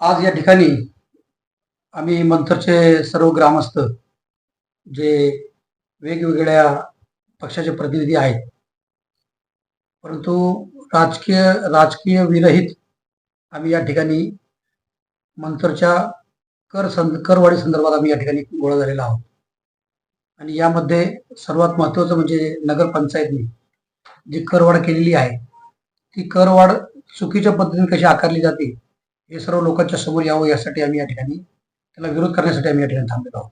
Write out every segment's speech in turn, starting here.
आज या ठिकाणी आम्ही मंथरचे सर्व ग्रामस्थ जे वेगवेगळ्या पक्षाचे प्रतिनिधी आहेत परंतु राजकीय राजकीय विरहित आम्ही या ठिकाणी मंथरच्या कर संद करवाढी संदर्भात आम्ही या ठिकाणी गोळा झालेला आहोत. आणि यामध्ये सर्वात महत्वाचं म्हणजे नगरपंचायतनी जी करवाढ केलेली आहे ती करवाढ चुकीच्या पद्धतीने कशी आकारली जाते हे सर्व लोकांच्या समोर यावं यासाठी आम्ही या ठिकाणी त्याला विरोध करण्यासाठी आम्ही या ठिकाणी थांबलेलो आहोत.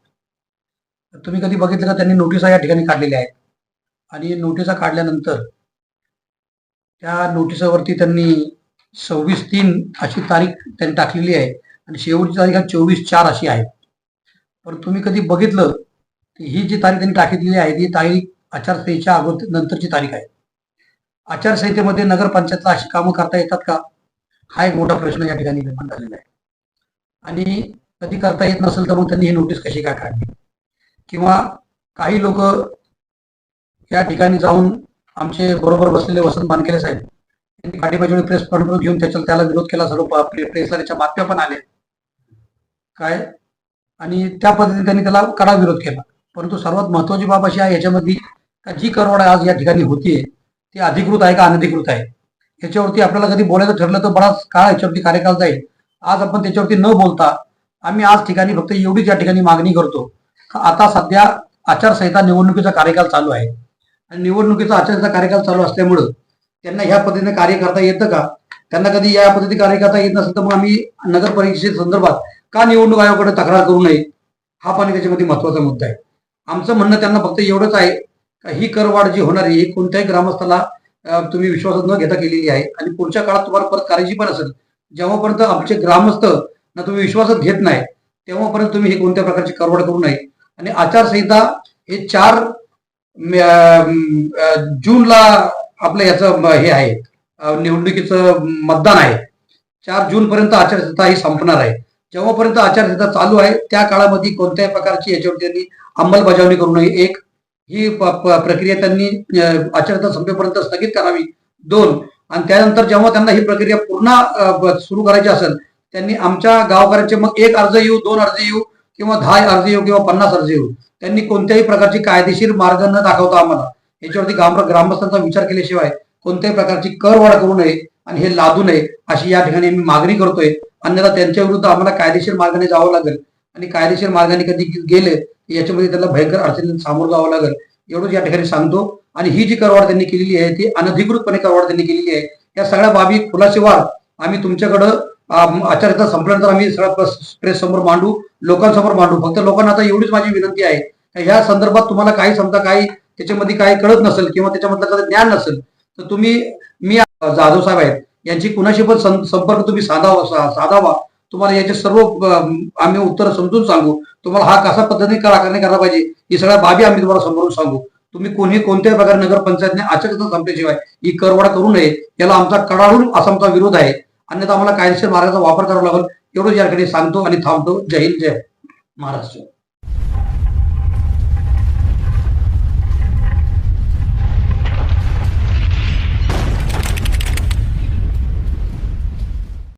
तर तुम्ही कधी बघितलं का त्यांनी नोटिसा या ठिकाणी काढलेल्या आहेत. आणि नोटिसा काढल्यानंतर त्या नोटिसावरती त्यांनी सव्वीस तीन अशी तारीख त्यांनी टाकलेली आहे आणि शेवटची तारीख चोवीस चार अशी आहे. पण तुम्ही कधी बघितलं की ही जी तारीख त्यांनी टाकलेली आहे ती तारीख आचारसंहितेच्या अगोदर नंतरची तारीख आहे. आचारसंहितेमध्ये नगरपंचायतला अशी कामं करता येतात का? हा एक मोठा प्रश्न या ठिकाणी निर्माण झालेला आहे. आणि कधी करता येत नसेल तर मग त्यांनी ही नोटीस कशी काय काढली? किंवा काही लोक या ठिकाणी जाऊन आमचे बरोबर बसलेले वसंत बानकेले साहेब यांनी पाठीबाजूने प्रेस कॉन्फरन्स घेऊन त्याच्या त्याला विरोध केला. सर्व प्रेसला त्याच्या बातम्या पण आल्या काय? आणि त्या पद्धतीने त्यांनी त्याला कडा विरोध केला. परंतु सर्वात महत्वाची बाब अशी आहे याच्यामध्ये का जी करवड आज या ठिकाणी होतीये ती अधिकृत आहे का अनधिकृत आहे? याच्यावरती आपल्याला कधी बोलायचं ठरलं तर बराच काळ याच्यावरती कार्यकाळ जाईल. आज आपण त्याच्यावरती न बोलता आम्ही आज ठिकाणी फक्त एवढीच या ठिकाणी मागणी करतो. आता सध्या आचारसंहिता निवडणुकीचा कार्यकाल चालू आहे. आणि निवडणुकीचा आचारसंहिता कार्यकाल चालू असल्यामुळं त्यांना ह्या पद्धतीने कार्य करता येतं का? त्यांना कधी या पद्धतीने कार्य करता येत नसेल तर मग आम्ही नगर परिषदे संदर्भात का निवडणूक आयोगाकडे तक्रार करू नये? हा पण त्याच्यामध्ये महत्त्वाचा मुद्दा आहे. आमचं म्हणणं त्यांना फक्त एवढंच आहे का ही करवाढ जी होणार आहे ही कोणत्याही ग्रामस्थाला तुम्ही विश्वासात न घेता केलेली आहे. आणि पुढच्या काळात तुम्हाला परत करायची पण असेल. जेव्हापर्यंत आमचे ग्रामस्थ ना तुम्ही विश्वासात घेत नाही तेव्हापर्यंत तुम्ही हे कोणत्या प्रकारची करवड करू नये. आणि आचारसंहिता हे चार जूनला आपलं याचं हे आहे. निवडणुकीचं मतदान आहे. चार जून पर्यंत आचारसंहिता ही संपणार आहे. जेव्हापर्यंत आचारसंहिता चालू आहे त्या काळामध्ये कोणत्याही प्रकारची याच्यावर त्यांनी अंमलबजावणी करू नये. एक ही प- प्रक्रिया त्यांनी अं, आचारसंहिता संपेपर्यंत स्थगित करावी. दोन आणि त्यानंतर जेव्हा त्यांना ही प्रक्रिया पुन्हा सुरू करायची असेल त्यांनी आमच्या गावकऱ्यांचे मग एक अर्ज येऊ दोन अर्ज येऊ किंवा दहा अर्ज येऊ किंवा पन्नास अर्ज येऊ. त्यांनी कोणत्याही प्रकारची कायदेशीर मार्ग न दाखवता आम्हाला याच्यावरती ग्राम ग्रामस्थांचा विचार केल्याशिवाय कोणत्याही प्रकारची करवाढ करू नये आणि हे लादू नये अशी या ठिकाणी मी मागणी करतोय. अन्यथा त्यांच्या विरुद्ध आम्हाला कायदेशीर मार्गाने जावं लागेल. आणि कायदेशीर मार्गाने कधी गेले याच्यामध्ये त्याला भयंकर अडचणींना सामोरं जावं लागेल. एवढंच या ठिकाणी सांगतो. आणि ही जी करवाढ त्यांनी केलेली आहे ती अनधिकृतपणे करवाढ त्यांनी केलेली आहे. या सगळ्या बाबी खुलासेवार आम्ही तुमच्याकडं आचार्यता संपल्यानंतर आम्ही सगळ्या प्रेस समोर मांडू लोकांसमोर मांडू. फक्त लोकांना आता एवढीच माझी विनंती आहे. ह्या संदर्भात तुम्हाला काही समजा काही त्याच्यामध्ये काही कळत नसेल किंवा त्याच्यामधलं काही ज्ञान नसेल तर तुम्ही मी जाधव साहेब आहेत. यांची कुणाशी पण संपर्क तुम्ही साधावा साधावा. तुम्हाला याचे सर्व आम्ही उत्तर समजून सांगू. तुम्हाला हा कसा पद्धतीने करा करायला पाहिजे ही सगळ्या बाबी आम्ही तुम्हाला समजून सांगू. तुम्ही कोणी कोणत्याही प्रकारे नगरपंचायतने आचारसंहिता संपल्याशिवाय ही करवाड करू नये याला आमचा कडाडून असा आमचा विरोध आहे. अन्यथा आम्हाला कायदेशीर मार्गाचा वापर करावा लागेल. एवढंच या ठिकाणी सांगतो आणि थांबतो. जय हिंद जय महाराष्ट्र.